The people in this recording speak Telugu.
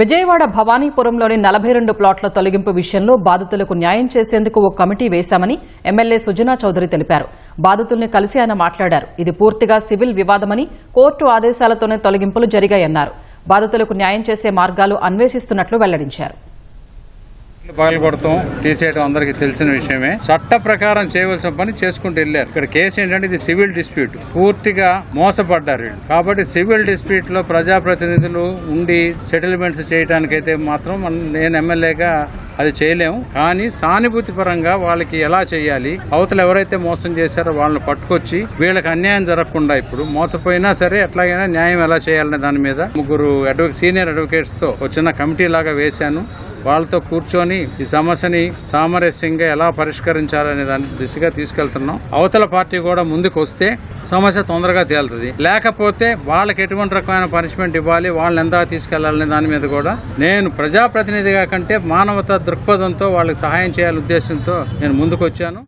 విజయవాడ భవానీపురంలోని నలభై రెండు ప్లాట్ల తొలగింపు విషయంలో బాధితులకు న్యాయం చేసేందుకు ఓ కమిటీ వేశామని ఎమ్మెల్యే సుజనా చౌదరి తెలిపారు. బాధితుల్ని కలిసి ఆయన మాట్లాడారు. ఇది పూర్తిగా సివిల్ వివాదమని కోర్టు ఆదేశాలతోనే తొలగింపులు జరిగాయన్నారు. బాధితులకు న్యాయం చేసే మార్గాలు అన్వేషిస్తున్నట్లు వెల్లడించారు. పగలు కొడతాం తీసేయడం అందరికీ తెలిసిన విషయమే. చట్ట ప్రకారం చేయవలసిన పని చేసుకుంటూ వెళ్ళారు. ఇక్కడ కేసు ఏంటంటే ఇది సివిల్ డిస్ప్యూట్. పూర్తిగా మోసపడ్డారు వీళ్ళు. కాబట్టి సివిల్ డిస్ప్యూట్లో ప్రజాప్రతినిధులు ఉండి సెటిల్మెంట్స్ చేయడానికైతే మాత్రం నేను ఎమ్మెల్యేగా అది చేయలేము. కానీ సానుభూతి పరంగా వాళ్ళకి ఎలా చేయాలి అవతల ఎవరైతే మోసం చేశారో వాళ్ళని పట్టుకొచ్చి వీళ్ళకి అన్యాయం జరగకుండా ఇప్పుడు మోసపోయినా సరే ఎట్లాగైనా న్యాయం ఎలా చేయాలనే దాని మీద ముగ్గురు అడ్వకేట్ సీనియర్ అడ్వకేట్స్తో ఒక చిన్న కమిటీ లాగా వేశాను. వాళ్ళతో కూర్చొని ఈ సమస్యని సామరస్యంగా ఎలా పరిష్కరించాలనే దాని దిశగా తీసుకెళ్తున్నాం. అవతల పార్టీ కూడా ముందుకు వస్తే సమస్య తొందరగా తేలుతుంది. లేకపోతే వాళ్ళకి ఎటువంటి రకమైన పనిష్మెంట్ ఇవ్వాలి వాళ్ళని ఎంత తీసుకెళ్ళాలనే దాని మీద కూడా నేను ప్రజాప్రతినిధిగా కంటే మానవతా దృక్పథంతో వాళ్ళకి సహాయం చేయాలనే ఉద్దేశంతో నేను ముందుకు వచ్చాను